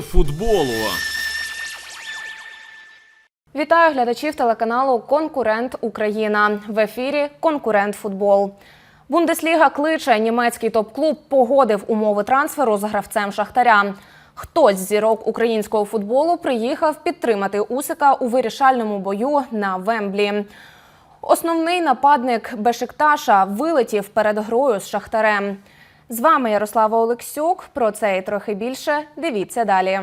Футболу. Вітаю глядачів телеканалу Конкурент Україна в ефірі Конкурент Футбол. Бундесліга кличе німецький топ-клуб погодив умови трансферу з гравцем Шахтаря. Хтось з зірок українського футболу приїхав підтримати Усика у вирішальному бою на Вемблі. Основний нападник Бешикташа вилетів перед грою з Шахтарем. З вами Ярослава Олексюк. Про це і трохи більше. Дивіться далі.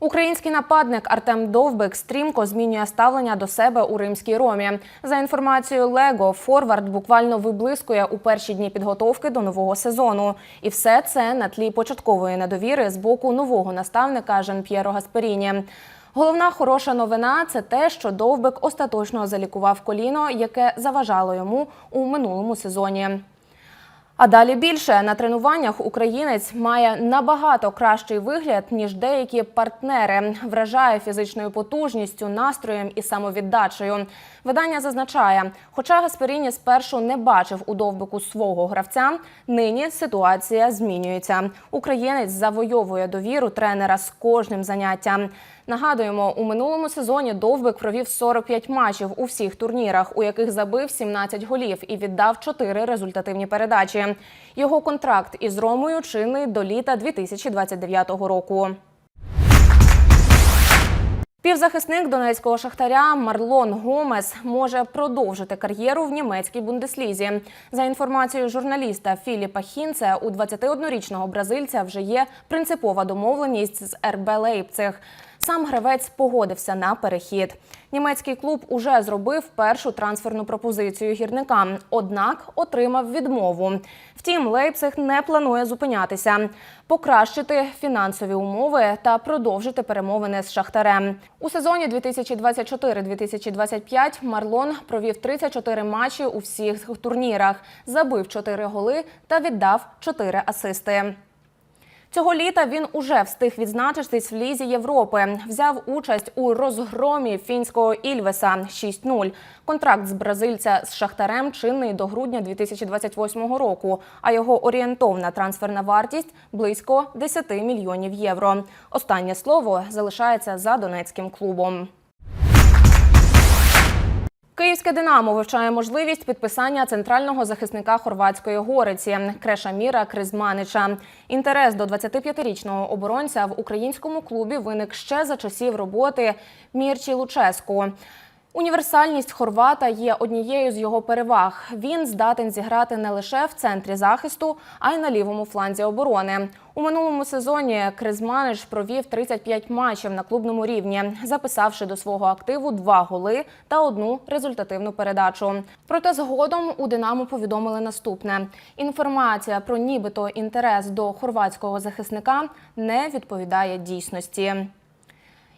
Український нападник Артем Довбик стрімко змінює ставлення до себе у римській ромі. За інформацією Лего, Форвард буквально виблискує у перші дні підготовки до нового сезону. І все це на тлі початкової недовіри з боку нового наставника Жан П'єро Гасперіні. Головна хороша новина це те, що Довбик остаточно залікував коліно, яке заважало йому у минулому сезоні. А далі більше на тренуваннях українець має набагато кращий вигляд ніж деякі партнери. Вражає фізичною потужністю, настроєм і самовіддачею. Видання зазначає, хоча Гасперіні спершу не бачив у довбику свого гравця, нині ситуація змінюється. Українець завойовує довіру тренера з кожним заняттям. Нагадуємо, у минулому сезоні Довбик провів 45 матчів у всіх турнірах, у яких забив 17 голів і віддав 4 результативні передачі. Його контракт із Ромою чинний до літа 2029 року. Півзахисник донецького шахтаря Марлон Гомес може продовжити кар'єру в німецькій бундеслізі. За інформацією журналіста Філіпа Хінце, у 21-річного бразильця вже є принципова домовленість з РБ Лейпциг. Сам гравець погодився на перехід. Німецький клуб уже зробив першу трансферну пропозицію гірникам, однак отримав відмову. Втім, Лейпциг не планує зупинятися, покращити фінансові умови та продовжити перемовини з Шахтарем. У сезоні 2024-2025 Марлон провів 34 матчі у всіх турнірах, забив 4 голи та віддав 4 асисти. Цього літа він уже встиг відзначитись в лізі Європи. Взяв участь у розгромі фінського Ільвеса 6-0. Контракт з бразильця з Шахтарем чинний до грудня 2028 року. А його орієнтовна трансферна вартість близько 10 мільйонів євро. Останнє слово залишається за донецьким клубом. Київське Динамо вивчає можливість підписання центрального захисника хорватської гориці Крешаміра Кризманича. Інтерес до 25-річного оборонця в українському клубі виник ще за часів роботи Мірчі Луческу. Універсальність хорвата є однією з його переваг. Він здатен зіграти не лише в центрі захисту, а й на лівому фланзі оборони. У минулому сезоні Кризманич провів 35 матчів на клубному рівні, записавши до свого активу два голи та одну результативну передачу. Проте згодом у Динамо повідомили наступне: інформація про нібито інтерес до хорватського захисника не відповідає дійсності.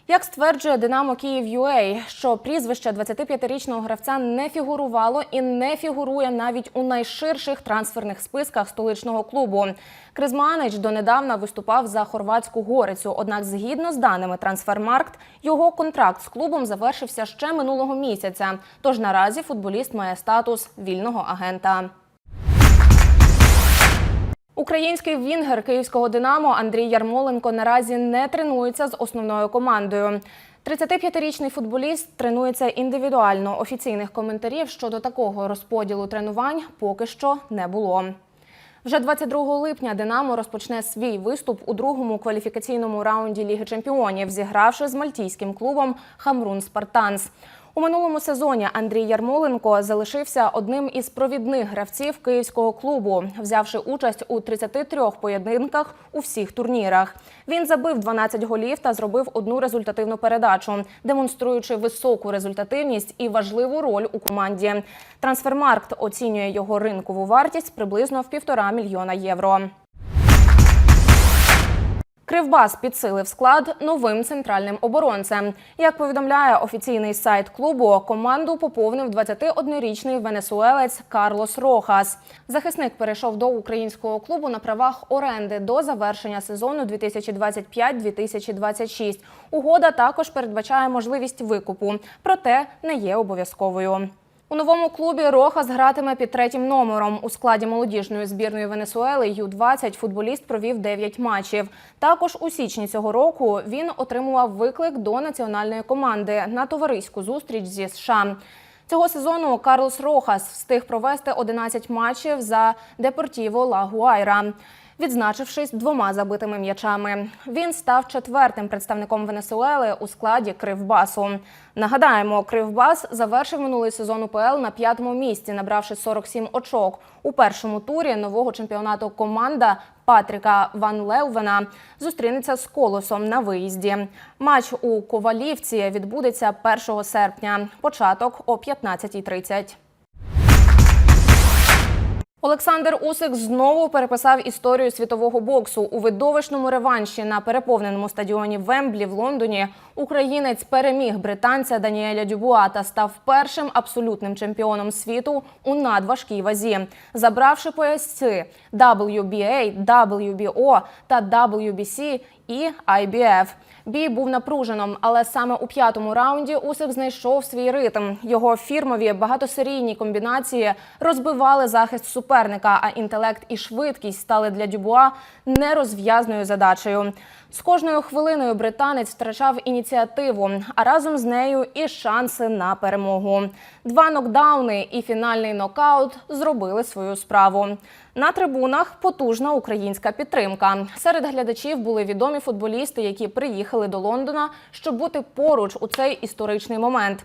Як стверджує Динамо Київ UA, що прізвище 25-річного гравця не фігурувало і не фігурує навіть у найширших трансферних списках столичного клубу. Кризманич донедавна виступав за хорватську горицю. Однак, згідно з даними Трансфермаркт, його контракт з клубом завершився ще минулого місяця. Тож наразі футболіст має статус вільного агента. Український вінгер київського Динамо Андрій Ярмоленко наразі не тренується з основною командою. 35-річний футболіст тренується індивідуально. Офіційних коментарів щодо такого розподілу тренувань поки що не було. Вже 22 липня Динамо розпочне свій виступ у другому кваліфікаційному раунді Ліги Чемпіонів, зігравши з мальтійським клубом Хамрун Спартанс. У минулому сезоні Андрій Ярмоленко залишився одним із провідних гравців київського клубу, взявши участь у 33 поєдинках у всіх турнірах. Він забив 12 голів та зробив одну результативну передачу, демонструючи високу результативність і важливу роль у команді. Трансфермаркт оцінює його ринкову вартість приблизно в півтора мільйона євро. Кривбас підсилив склад новим центральним оборонцем. Як повідомляє офіційний сайт клубу, команду поповнив 21-річний венесуелець Карлос Рохас. Захисник перейшов до українського клубу на правах оренди до завершення сезону 2025-2026. Угода також передбачає можливість викупу, проте не є обов'язковою. У новому клубі Рохас гратиме під третім номером. У складі молодіжної збірної Венесуели Ю-20 футболіст провів 9 матчів. Також у січні цього року він отримував виклик до національної команди на товариську зустріч зі США. Цього сезону Карлос Рохас встиг провести 11 матчів за Депортіво Ла Гуайра. Відзначившись двома забитими м'ячами, він став четвертим представником Венесуели у складі Кривбасу. Нагадаємо, Кривбас завершив минулий сезон УПЛ на п'ятому місці, набравши 47 очок. У першому турі нового чемпіонату команда Патріка Ван Леувена зустрінеться з колосом на виїзді. Матч у Ковалівці відбудеться 1 серпня. Початок о 15.30. Олександр Усик знову переписав історію світового боксу у видовищному реванші на переповненому стадіоні Вемблі в Лондоні. Українець переміг британця Даніеля Дюбуа та став першим абсолютним чемпіоном світу у надважкій вазі, забравши поясці WBA, WBO та WBC і IBF. Бій був напруженим, але саме у п'ятому раунді Усик знайшов свій ритм. Його фірмові багатосерійні комбінації розбивали захист суперника, а інтелект і швидкість стали для Дюбуа нерозв'язною задачею. З кожною хвилиною британець втрачав ініціативу, а разом з нею і шанси на перемогу. Два нокдауни і фінальний нокаут зробили свою справу. На трибунах потужна українська підтримка. Серед глядачів були відомі футболісти, які приїхали до Лондона, щоб бути поруч у цей історичний момент.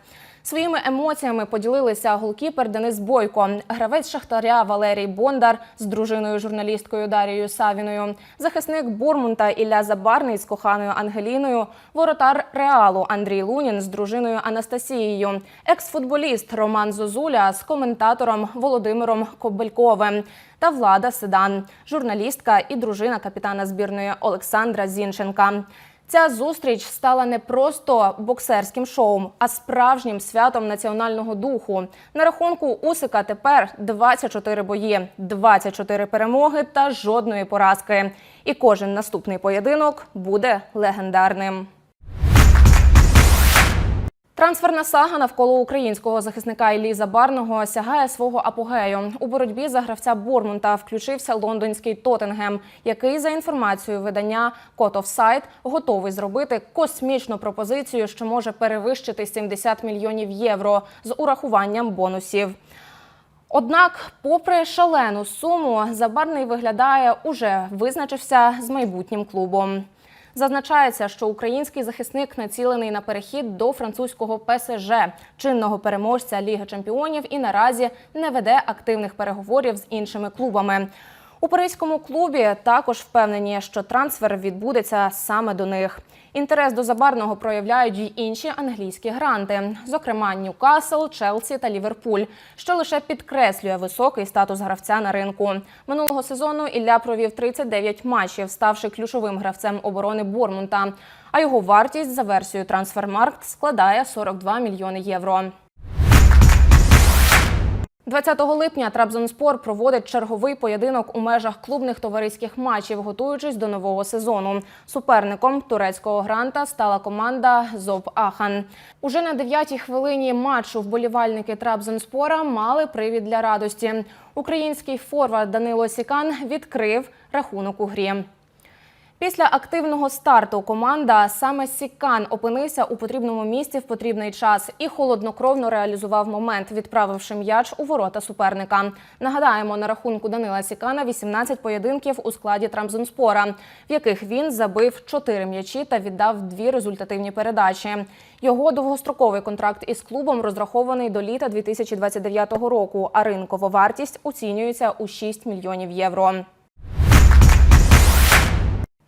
Своїми емоціями поділилися голкіпер Денис Бойко, гравець Шахтаря Валерій Бондар з дружиною журналісткою Дарією Савіною, захисник Бурмунта Ілля Забарний з коханою Ангеліною, воротар Реалу Андрій Лунін з дружиною Анастасією, екс-футболіст Роман Зозуля з коментатором Володимиром Кобельковим та Влада Седан, журналістка і дружина капітана збірної Олександра Зінченка. Ця зустріч стала не просто боксерським шоу, а справжнім святом національного духу. На рахунку Усика тепер 24 бої, 24 перемоги та жодної поразки. І кожен наступний поєдинок буде легендарним. Трансферна сага навколо українського захисника Іллі Забарного сягає свого апогею. У боротьбі за гравця Бормунта включився лондонський Тоттенгем, який за інформацією видання Code of Sight готовий зробити космічну пропозицію, що може перевищити 70 мільйонів євро з урахуванням бонусів. Однак, попри шалену суму, Забарний виглядає уже визначився з майбутнім клубом. Зазначається, що український захисник націлений на перехід до французького ПСЖ, чинного переможця Ліги Чемпіонів, і наразі не веде активних переговорів з іншими клубами. У паризькому клубі також впевнені, що трансфер відбудеться саме до них. Інтерес до забарного проявляють й інші англійські гранти, зокрема Ньюкасл, Челсі та Ліверпуль, що лише підкреслює високий статус гравця на ринку. Минулого сезону Ілля провів 39 матчів, ставши ключовим гравцем оборони Бормунта. А його вартість за версією Трансфермаркт складає 42 мільйони євро. 20 липня Трабзонспор проводить черговий поєдинок у межах клубних товариських матчів, готуючись до нового сезону. Суперником турецького гранта стала команда Зоб Ахан. Уже на 9-й хвилині матчу вболівальники Трабзонспора мали привід для радості. Український форвард Данило Сікан відкрив рахунок у грі. Після активного старту команда саме Сікан опинився у потрібному місці в потрібний час і холоднокровно реалізував момент, відправивши м'яч у ворота суперника. Нагадаємо, на рахунку Данила Сікана 18 поєдинків у складі Трамзонспора, в яких він забив 4 м'ячі та віддав дві результативні передачі. Його довгостроковий контракт із клубом розрахований до літа 2029 року, а ринкова вартість оцінюється у 6 мільйонів євро.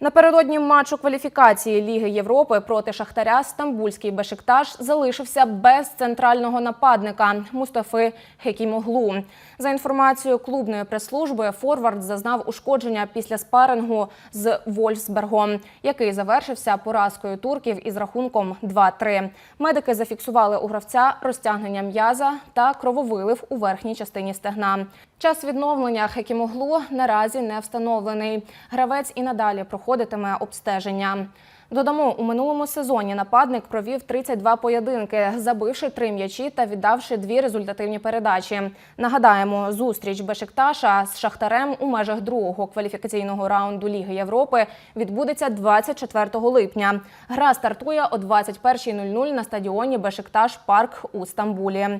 Напередодні матчу кваліфікації Ліги Європи проти Шахтаря Стамбульський Бешикташ залишився без центрального нападника Мустафи Хекімоглу. За інформацією клубної прес-служби, Форвард зазнав ушкодження після спарингу з Вольфсбергом, який завершився поразкою турків із рахунком 2-3. Медики зафіксували у гравця розтягнення м'яза та крововилив у верхній частині стегна. Час відновлення Хекімоглу наразі не встановлений. Гравець і надалі проходитиме обстеження. Додамо, у минулому сезоні нападник провів 32 поєдинки, забивши три м'ячі та віддавши дві результативні передачі. Нагадаємо, зустріч Бешикташа з Шахтарем у межах другого кваліфікаційного раунду Ліги Європи відбудеться 24 липня. Гра стартує о 21.00 на стадіоні Бешикташ Парк у Стамбулі.